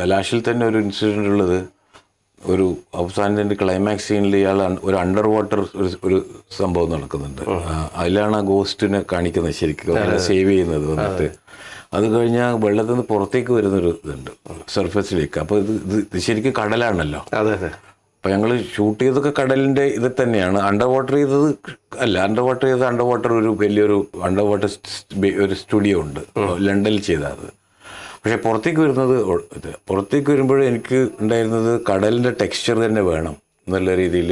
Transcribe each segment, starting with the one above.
തലാഷിൽ തന്നെ ഒരു ഇൻസിഡന്റ് ഉള്ളത്. ഒരു അവസാനത്തിന്റെ ക്ലൈമാക്സ് സീനിൽ ഇയാൾ ഒരു അണ്ടർ വാട്ടർ ഒരു ഒരു സംഭവം നടക്കുന്നുണ്ട്. അതിലാണ് ആ ഗോസ്റ്റിനെ കാണിക്കുന്നത് ശരിക്കും. സേവ് ചെയ്യുന്നത് വന്നിട്ട്. അത് കഴിഞ്ഞാൽ വെള്ളത്തിൽ നിന്ന് പുറത്തേക്ക് വരുന്നൊരു ഇതുണ്ട്. സർഫസിലേക്ക് അപ്പോൾ ഇത് ഇത് ഇത് ശരിക്കും കടലാണല്ലോ. അതെ അതെ. അപ്പോൾ ഞങ്ങൾ ഷൂട്ട് ചെയ്തൊക്കെ കടലിന്റെ ഇത് തന്നെയാണ്. അണ്ടർ വാട്ടർ ചെയ്തത് അല്ല അണ്ടർ വാട്ടർ ചെയ്തത് അണ്ടർ വാട്ടർ ഒരു വലിയൊരു അണ്ടർ വാട്ടർ ഒരു സ്റ്റുഡിയോ ഉണ്ട്. ലണ്ടനിൽ ചെയ്തത് പക്ഷേ പുറത്തേക്ക് വരുന്നത് ഇത് പുറത്തേക്ക് വരുമ്പോൾ എനിക്ക് ഉണ്ടായിരുന്നത് കടലിന്റെ ടെക്സ്ചർ തന്നെ വേണം നല്ല രീതിയിൽ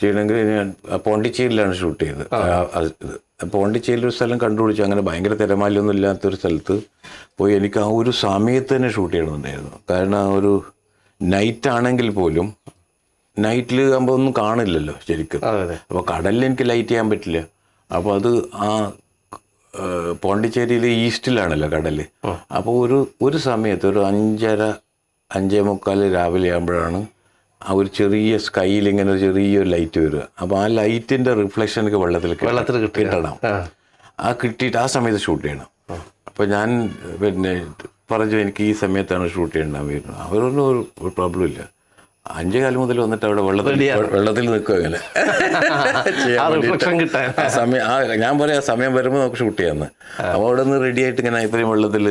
ചെയ്യണമെങ്കിൽ ഞാൻ പോണ്ടിച്ചേരിയിലാണ് ഷൂട്ട് ചെയ്തത്. പോണ്ടിച്ചേരിയിൽ ഒരു സ്ഥലം കണ്ടുപിടിച്ചു. അങ്ങനെ ഭയങ്കര തിരമാലയൊന്നും ഇല്ലാത്തൊരു സ്ഥലത്ത് പോയി എനിക്ക് ആ ഒരു സമയത്ത് തന്നെ ഷൂട്ട് ചെയ്യണമെന്നുണ്ടായിരുന്നു കാരണം ആ ഒരു നൈറ്റ് ആണെങ്കിൽ പോലും നൈറ്റിൽ ആകുമ്പോൾ ഒന്നും കാണില്ലല്ലോ ശരിക്കും. അപ്പോൾ കടലിൽ എനിക്ക് ലൈറ്റ് ചെയ്യാൻ പറ്റില്ല. അപ്പോൾ അത് ആ പോണ്ടിച്ചേരിയിൽ ഈസ്റ്റിലാണല്ലോ കടൽ അപ്പോൾ ഒരു ഒരു സമയത്ത് ഒരു അഞ്ചര അഞ്ചേ മുക്കാൽ രാവിലെ ആകുമ്പോഴാണ് ആ ഒരു ചെറിയ സ്കൈയിൽ ഇങ്ങനെ ഒരു ചെറിയൊരു ലൈറ്റ് വരിക. അപ്പോൾ ആ ലൈറ്റിന്റെ റിഫ്ലക്ഷൻ എനിക്ക് വെള്ളത്തിൽ. വെള്ളത്തിൽ കിട്ടിയിട്ടാണ് കിട്ടണം. ആ. കിട്ടിയിട്ട് ആ സമയത്ത് ഷൂട്ട് ചെയ്യണം. അപ്പോൾ ഞാൻ പിന്നെ പറഞ്ഞു എനിക്ക് ഈ സമയത്താണ് ഷൂട്ട് ചെയ്യേണ്ടത് അവരൊന്നും ഒരു പ്രോബ്ലം ഇല്ല. അഞ്ചേ കാലം മുതൽ വന്നിട്ട് അവിടെ വെള്ളത്തിൽ വെള്ളത്തിൽ നിൽക്കുക സമയം ആ ഞാൻ പറയാം സമയം വരുമ്പോൾ നമുക്ക് ഷൂട്ട് ചെയ്യാന്ന്. അപ്പോൾ അവിടെ നിന്ന് റെഡി ആയിട്ട് ഇങ്ങനെ ഇത്രയും വെള്ളത്തിൽ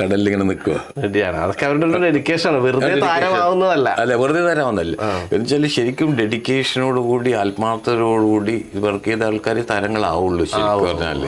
കടലിൽ ഇങ്ങനെ നിൽക്കുക റെഡിയാണ് അതൊക്കെ അവരുടെ ഡെഡിക്കേഷൻ വെറുതെ താരമാവുന്നതല്ല. അല്ല വെറുതെ തരാമെന്നല്ല എന്നുവെച്ചാൽ ശരിക്കും ഡെഡിക്കേഷനോടുകൂടി ആത്മാർത്ഥതയോടുകൂടി വർക്ക് ചെയ്ത ആൾക്കാർ താരങ്ങളാവുള്ളൂ ശരിക്കും പറഞ്ഞാൽ